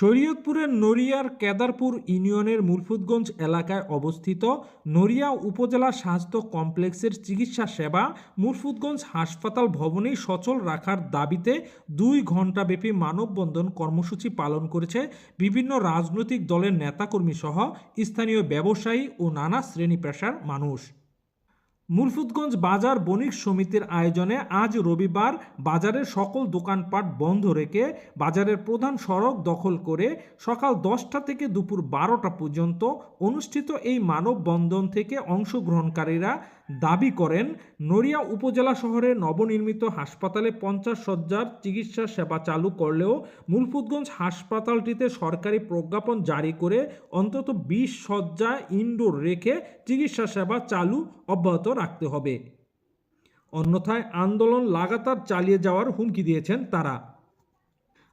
শরীয়তপুরের নড়িয়ার কেদারপুর ইউনিয়নের মুরফুদগঞ্জ এলাকায় অবস্থিত নড়িয়া উপজেলা স্বাস্থ্য কমপ্লেক্সের চিকিৎসা সেবা মুরফুদগঞ্জ হাসপাতাল ভবনেই সচল রাখার দাবিতে দুই ঘণ্টাব্যাপী মানববন্ধন কর্মসূচি পালন করেছে বিভিন্ন রাজনৈতিক দলের নেতাকর্মী সহ স্থানীয় ব্যবসায়ী ও নানা শ্রেণি পেশার মানুষ। মুরফুদগঞ্জ বাজার বণিক সমিতির আয়োজনে আজ রবিবার বাজারের সকল দোকানপাট বন্ধ রেখে বাজারের প্রধান সড়ক দখল করে সকাল দশটা থেকে দুপুর বারোটা পর্যন্ত অনুষ্ঠিত এই মানববন্ধন থেকে অংশগ্রহণকারীরা দাবি করেন, নড়িয়া উপজেলা শহরে নবনির্মিত হাসপাতালে পঞ্চাশ শয্যার চিকিৎসা সেবা চালু করলেও মুলফুদগঞ্জ হাসপাতালটিতে সরকারি প্রজ্ঞাপন জারি করে অন্তত বিশ শয্যা ইনডোর রেখে চিকিৎসা সেবা চালু অব্যাহত রাখতে হবে। অন্যথায় আন্দোলন লাগাতার চালিয়ে যাওয়ার হুমকি দিয়েছেন তারা।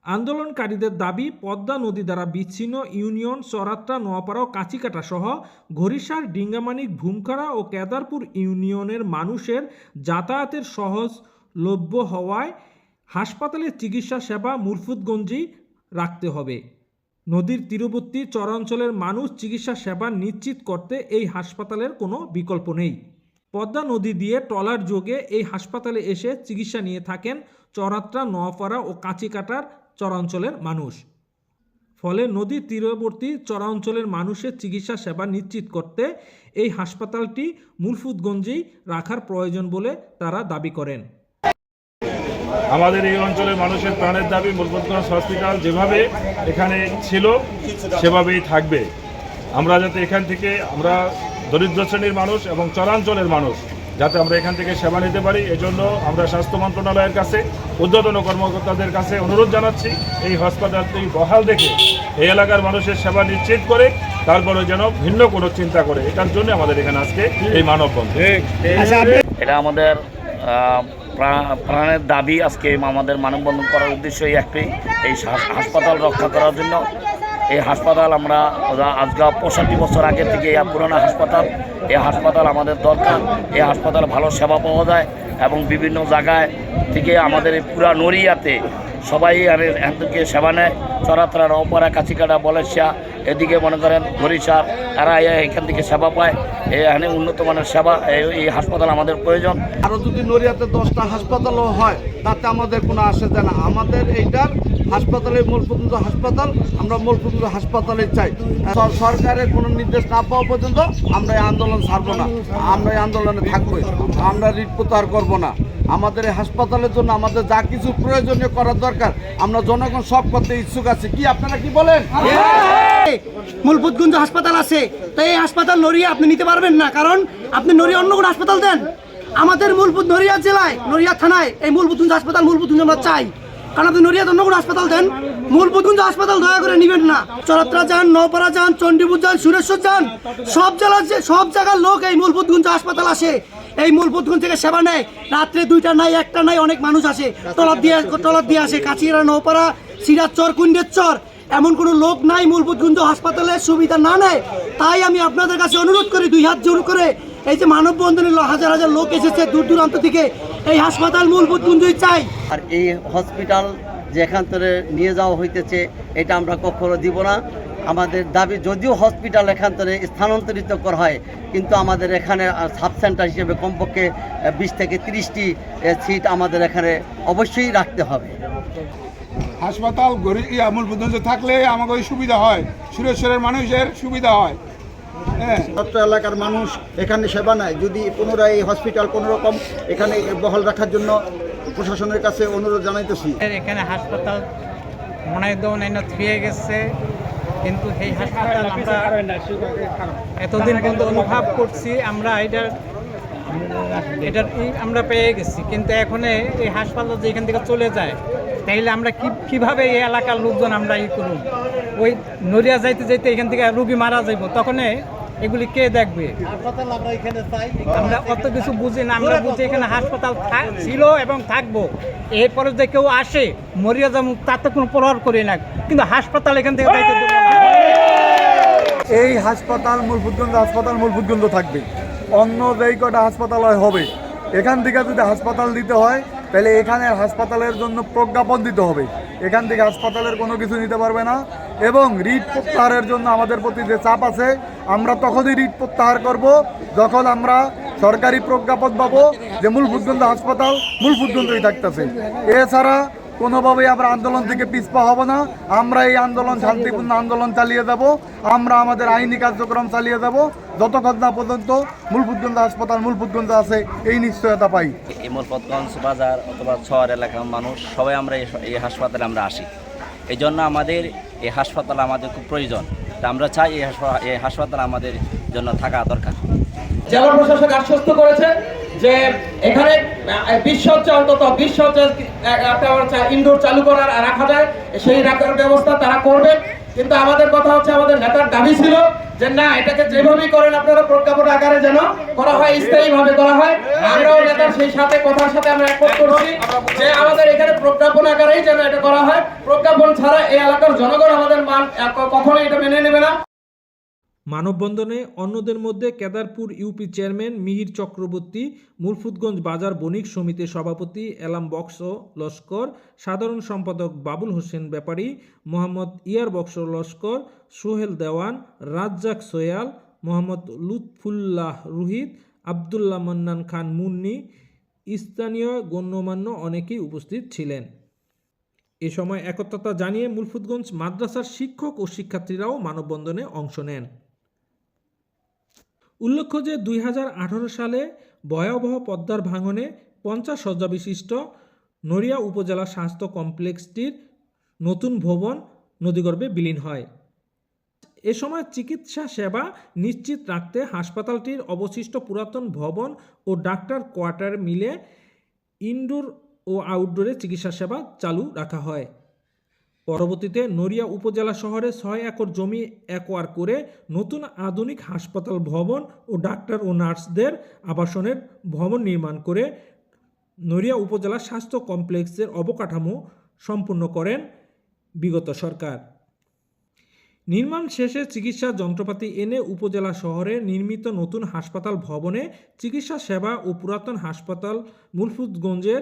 আন্দোলনকারীদের দাবি, পদ্মা নদী দ্বারা বিচ্ছিন্ন ইউনিয়ন চরাত্রা, নোয়াপাড়া ও কাঁচিকাটা সহ ঘড়িসার ডিঙ্গামানিক ভূমখাড়া ও কেদারপুর ইউনিয়নের মানুষের যাতায়াতের সহজলভ্য হওয়ায় হাসপাতালের চিকিৎসা সেবা মুরফুদগঞ্জেই রাখতে হবে। নদীর তীরবর্তী চরাঞ্চলের মানুষ চিকিৎসা সেবা নিশ্চিত করতে এই হাসপাতালের কোনো বিকল্প নেই। পদ্মা নদী দিয়ে ট্রলার যোগে এই হাসপাতালে এসে চিকিৎসা নিয়ে থাকেন চরাত্রা নোয়াপাড়া ও কাঁচিকাটার চরাঞ্চলের মানুষ। ফলে নদীর তীরবর্তী চরাঞ্চলের মানুষের চিকিৎসা সেবা নিশ্চিত করতে এই হাসপাতালটি মুলফুদগঞ্জেই রাখার প্রয়োজন বলে তারা দাবি করেন। আমাদের এই অঞ্চলের মানুষের প্রাণের দাবি মুরফতগঞ্জ হসপিটাল যেভাবে এখানে ছিল, সেভাবেই থাকবে। আমরা যাতে এখান থেকে আমরা দরিদ্র শ্রেণির মানুষ এবং চরাঞ্চলের মানুষ যাতে আমরা এখান থেকে সেবা নিতে পারি। এজন্য আমরা স্বাস্থ্য মন্ত্রণালয়ের কাছে ঊর্ধ্বতন কর্মকর্তাদের কাছে অনুরোধ জানাচ্ছি এই হাসপাতালটি বহাল দেখে এই এলাকার মানুষের সেবা নিশ্চিত করে তারপরে যেন ভিন্ন কোনো চিন্তা করে। এটার জন্য আমাদের এখানে আজকে এই মানববন্ধন। এটা আমাদের প্রাণের দাবি আজকে আমাদের মানববন্ধন করার উদ্দেশ্যই একটি এই হাসপাতাল রক্ষা করার জন্য। এই হাসপাতাল আমরা আজকে পঁয়ষট্টি বছর আগে থেকে এই পুরোনো হাসপাতাল, এই হাসপাতাল আমাদের দরকার। এই হাসপাতাল ভালো সেবা পাওয়া যায় এবং বিভিন্ন জায়গায় থেকে আমাদের এই পুরা নড়িয়াতে সবাই আর থেকে সেবা নেয়। চরাতরা রওপাড়া কাছিকাটা বলেশিয়া এদিকে মনে করেন হরিশার তারা এ- এখান থেকে সেবা পায়। এখানে উন্নত মানের সেবা এই হাসপাতাল আমাদের প্রয়োজন। আরও যদি নড়িয়াতে দশটা হাসপাতালও হয়, তাতে আমাদের কোনো আসে যায় না। আমাদের এইটার হাসপাতালে মূলপুকুন্দ হাসপাতাল, আমরা মূলপুকুন্দ হাসপাতালে চাই। সর- সরকারের কোনো নির্দেশ না পাওয়া পর্যন্ত আমরা এই আন্দোলন ছাড়বো না। আমরা এই আন্দোলনে থাকব। আমরা রিট প্রত্যাহার করব না। আমাদের এই হাসপাতালের জন্য আমাদের যা কিছু প্রয়োজনীয় করার দরকার, আমরা জনগণ সব করতে ইচ্ছুক আছি। কি আপনারা কি বলেন? মূলভূতগঞ্জ হাসপাতাল আছে। তো এই হাসপাতাল নড়িয়া আপনি নিতে পারবেন না। কারণ আপনি নড়িয়া অন্য কোনো হাসপাতাল দেন। আমাদের মূলভূত নড়িয়া জেলায়, নড়িয়া থানায় এই মূলভূতগঞ্জ হাসপাতাল মূলভূতগঞ্জ আমরা চাই। কারণ আপনি নড়িয়াতে অন্য কোনো হাসপাতাল দেন। মূলভূতগঞ্জ হাসপাতাল, দয়া করে নেবেন না। চরত্রা যান, নওপাড়া যান, চণ্ডীপুর যান, সুরেশ্বর যান, সব জেলার যে সব জায়গার লোক এই মূলভূতগঞ্জ হাসপাতাল আসে, এই মূলভূতগঞ্জ থেকে সেবা নেয়। রাত্রে দুইটা নাই, একটা নাই, অনেক মানুষ আসে। টলার দিয়ে টলার দিয়ে আসে কাছিরা নৌপাড়া সিরাজ চর কুণ্ডের চর। এমন কোনো লোক নাই মূলভূতগঞ্জ হাসপাতালে সুবিধা না নেয়। তাই আমি আপনাদের কাছে অনুরোধ করি, দুই হাত জোর করে এই যে মানববন্ধনে হাজার হাজার লোক এসেছে দূর দূরান্ত থেকে এই হাসপাতাল মূল মূলভূতগঞ্জই চাই। আর এই হসপিটাল যে এখান থেকে নিয়ে যাওয়া হইতেছে এটা আমরা কখনো দিব না। আমাদের দাবি যদিও হসপিটাল এখান থেকে স্থানান্তরিত করা হয় কিন্তু আমাদের এখানে সাব সেন্টার হিসেবে কমপক্ষে বিশ থেকে তিরিশটি সিট আমাদের এখানে অবশ্যই রাখতে হবে। হাসপাতাল গরিব মূলভূতগঞ্জ থাকলে আমাকে ওই সুবিধা হয়। সুরেশ্বরের মানুষের সুবিধা হয়। হ্যাঁ। ছাত্র এলাকার মানুষ এখানে সেবা নেয়। যদি পুনরায় এই হসপিটাল কোনো রকম এখানে বহাল রাখার জন্য প্রশাসনের কাছে অনুরোধ জানাইতেছি। এখানে হাসপাতাল মনে হয় অন্যান্য থুয়ে গেছে কিন্তু সেই হাসপাতাল আমরা এতদিন পর্যন্ত অনুভব করছি আমরা এটার এটার ই আমরা পেয়ে গেছি। কিন্তু এখন এই হাসপাতাল যে এখান থেকে চলে যায় তাইলে আমরা কি কীভাবে এই এলাকার লোকজন আমরা ই করুন ওই নড়িয়া যাইতে যাইতে এখান থেকে রুগী মারা যাইব তখন এগুলি কে দেখবে? আমরা অত কিছু বুঝি না, আমরা বুঝি এখানে হাসপাতাল ছিল এবং থাকব। এরপরে যে কেউ আসে, মরিয়া যেমন তাতে কোনো প্রভাব করি না। কিন্তু হাসপাতাল এখান থেকে না। এই হাসপাতাল মূলভূতগঞ্জ হাসপাতাল মূলভূতগঞ্জ থাকবে। অন্য যেই কটা হাসপাতাল হবে, এখান থেকে যদি হাসপাতাল দিতে হয়, তাহলে এখানে হাসপাতালের জন্য প্রজ্ঞাপন দিতে হবে। এখান থেকে হাসপাতালের কোনো কিছু নিতে পারবে না। এবং রিট প্রত্যাহারের জন্য আমাদের প্রতি যে চাপ আছে আমরা তখনই রিট প্রত্যাহার করব যখন আমরা সরকারি প্রজ্ঞাপন পাবো যে মূল ফুটগঞ্জ হাসপাতাল মূল ফুটগঞ্জই থাকতেছে। এছাড়া কোনোভাবেই আমরা আন্দোলন থেকে পিছপা হব না। আমরা এই আন্দোলন, শান্তিপূর্ণ আন্দোলন চালিয়ে যাব। আমরা আমাদের আইনি কার্যক্রম চালিয়ে যাব। যতক্ষণ না পর্যন্ত মূলপুতগঞ্জ হাসপাতাল মূলপুতগঞ্জ আছে, এই নিশ্চয়তা পাই। এই মোরপতগঞ্জ বাজার অথবা শহর এলাকার মানুষ, সবাই আমরা এই হাসপাতালে আমরা আসি। এই জন্য আমাদের এই হাসপাতাল আমাদের খুব প্রয়োজন। তা আমরা চাই এই হাসপা- এই হাসপাতাল আমাদের জন্য থাকা দরকার। জেলা প্রশাসক আশ্বস্ত করেছে যে এখানে বিশ শয্যা অন্তত বিশ্ব একটা ইনডোর চালু করার রাখা যায়, সেই রাখার ব্যবস্থা তারা করবে। কিন্তু আমাদের কথা হচ্ছে, আমাদের নেতার দাবি ছিল যে না, এটাকে যেভাবেই করেন আপনারা প্রজ্ঞাপন আকারে যেন করা হয় স্থায়ী ভাবে করা হয়। আমরাও নেতার সেই সাথে, কথার সাথে আমরা একমত করছি যে আমাদের এখানে প্রজ্ঞাপন আকারেই যেন এটা করা হয়। প্রজ্ঞাপন ছাড়া এই এলাকার জনগণ আমাদের মান কখনোই এটা মেনে নেবে না। মানববন্ধনে অন্যদের মধ্যে কেদারপুর ইউপি চেয়ারম্যান মিহির চক্রবর্তী মুলফুতগঞ্জ বাজার বণিক সমিতির সভাপতি এলাম বক্স লস্কর, সাধারণ সম্পাদক বাবুল হোসেন ব্যাপারী, মোহাম্মদ ইয়ার বক্স লস্কর, সোহেল দেওয়ান, রাজ্জাক সোয়াল, মোহাম্মদ লুৎফুল্লাহ রুহিত, আবদুল্লাহ মান্নান খান মুন্নি, স্থানীয় গণ্যমান্য অনেকেই উপস্থিত ছিলেন। এ সময় একত্রতা জানিয়ে মুলফুতগঞ্জ মাদ্রাসার শিক্ষক ও শিক্ষার্থীরাও মানববন্ধনে অংশ নেন। উল্লেখ্য যে দুই হাজার আঠারো সালে ভয়াবহ পদ্মার ভাঙনে পঞ্চাশ শয্যা বিশিষ্ট নড়িয়া উপজেলা স্বাস্থ্য কমপ্লেক্সটির নতুন ভবন নদীগর্ভে বিলীন হয়। এ সময় চিকিৎসা সেবা নিশ্চিত রাখতে হাসপাতালটির অবশিষ্ট পুরাতন ভবন ও ডাক্তার কোয়ার্টার মিলে ইনডোর ও আউটডোরে চিকিৎসা সেবা চালু রাখা হয়। পরবর্তীতে নড়িয়া উপজেলা শহরে ছয় একর জমি একোয়ার করে নতুন আধুনিক হাসপাতাল, ভবন ও ডাক্তার ও নার্সদের আবাসনের ভবন নির্মাণ করে নড়িয়া উপজেলা স্বাস্থ্য কমপ্লেক্সের অবকাঠামো সম্পূর্ণ করেন বিগত সরকার। নির্মাণ শেষে চিকিৎসা যন্ত্রপাতি এনে উপজেলা শহরে নির্মিত নতুন হাসপাতাল ভবনে চিকিৎসা সেবা ও পুরাতন হাসপাতাল মুলফুজগঞ্জের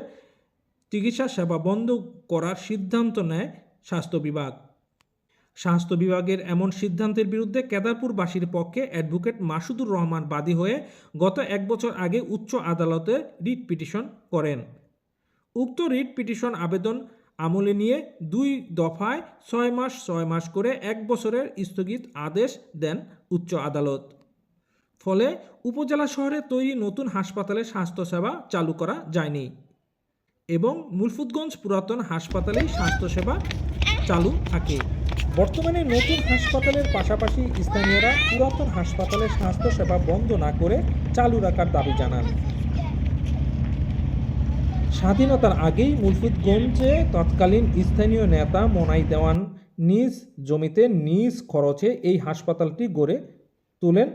চিকিৎসা সেবা বন্ধ করার সিদ্ধান্ত নেয় স্বাস্থ্য বিভাগ। স্বাস্থ্য বিভাগের এমন সিদ্ধান্তের বিরুদ্ধে কেদারপুরবাসীর পক্ষে অ্যাডভোকেট মাসুদুর রহমান বাদী হয়ে গত এক বছর আগে উচ্চ আদালতে রিট পিটিশন করেন। উক্ত রিট পিটিশন আবেদন আমলে নিয়ে দুই দফায় ছয় মাস ছয় মাস করে এক বছরের স্থগিত আদেশ দেন উচ্চ আদালত। ফলে উপজেলা শহরে তৈরি নতুন হাসপাতালে স্বাস্থ্যসেবা চালু করা যায়নি এবং মুলফুতগঞ্জ পুরাতন হাসপাতালেই স্বাস্থ্যসেবা চালু থাকে। বর্তমানে নতুন হাসপাতালের পাশাপাশি স্থানীয়রা পুরাতন হাসপাতালের স্বাস্থ্যসেবা বন্ধ না করে চালু রাখার দাবি জানান। স্বাধীনতার আগেই মুলফুতগঞ্জে তৎকালীন স্থানীয় নেতা মোনাই দেওয়ান নিজ জমিতে নিজ খরচে এই হাসপাতালটি গড়ে তোলেন।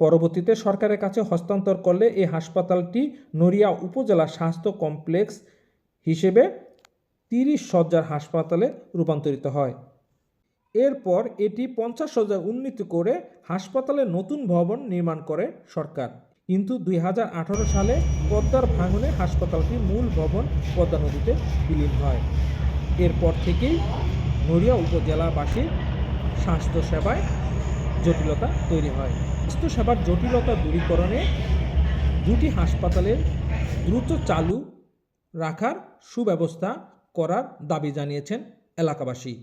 পরবর্তীতে সরকারের কাছে হস্তান্তর করলে এই হাসপাতালটি নড়িয়া উপজেলা স্বাস্থ্য কমপ্লেক্স হিসেবে তিরিশ শয্যার হাসপাতালে রূপান্তরিত হয়। এরপর এটি পঞ্চাশ শয্যা উন্নীত করে হাসপাতালে নতুন ভবন নির্মাণ করে সরকার। কিন্তু দুই হাজার আঠারো সালে পদ্মার ভাঙনে হাসপাতালটি মূল ভবন পদ্মা নদীতে বিলীন হয়। এরপর থেকেই নড়িয়া উপজেলাবাসীর স্বাস্থ্যসেবায় জটিলতা তৈরি হয়। স্বাস্থ্যসেবার জটিলতা দূরীকরণে দুটি হাসপাতালের দ্রুত চালু রাখার সুব্যবস্থা করার দাবি জানিয়েছেন এলাকাবাসী।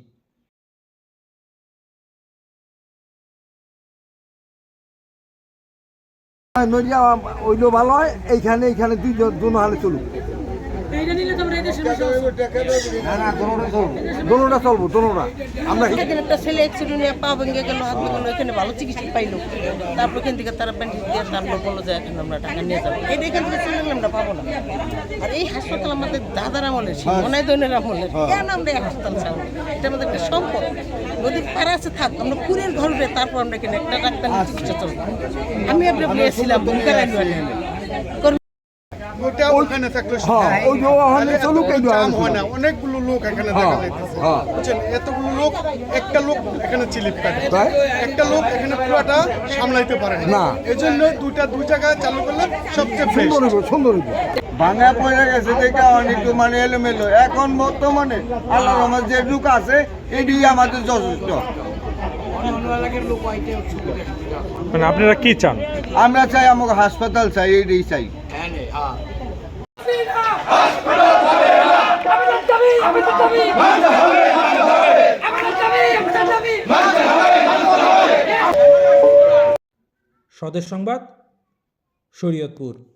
নদিয়া ওইলো ভালো হয় এইখানে এইখানে দুই দুনো হালে চলুক দোনোটা চলবো। দোনোটা আমরা এখানে একটা ছেলে অ্যাক্সিডেন্ট নিয়ে পা ভেঙে গেল হাত ভেঙে গেল এখানে ভালো চিকিৎসা পাইলো। তারপর এখান থেকে তারা ব্যান্ডেজ দিয়ে তারপর বলল যে এখন আমরা টাকা নিয়ে যাব। এটা এখান থেকে চলে গেলে আমরা পাবো না। আর এই হাসপাতাল আমাদের দাদার আমলের ছিল অনেক দৈনের আমলের কেন আমরা এই হাসপাতাল চাবো এটা আমাদের একটা সম্পদ। নদীর পাড়ে আছে থাক আমরা কুড়ের ঘর তারপর আমরা এখানে একটা ডাক্তার চিকিৎসা চলবো। আমি আপনার গিয়েছিলাম ভূমিকা থাকলে হ্যাঁ ওই যে ওখানে চলুক এই না। অনেকগুলো লোক এখানে দেখা যাইতেছে। হ্যাঁ। বুঝছেন? এতগুলো লোক একটা লোক এখানে চিলিপ কাটে। একটা লোক এখানে পুরাটা সামলাইতে পারে না। এই দুইটা দুই জায়গায় চালু করলে সবচেয়ে সুন্দর সুন্দর ভাঙা পড়ে গেছে দেখে অনেক মানে এলোমেলো। এখন বর্তমানে আল্লাহ রহমান যে যুগ আছে এটি আমাদের যথেষ্ট। মানে আপনারা কি চান? আমরা চাই আমাকে হাসপাতাল চাই এইটাই চাই। স্বদেশ সংবাদ শরীয়তপুর।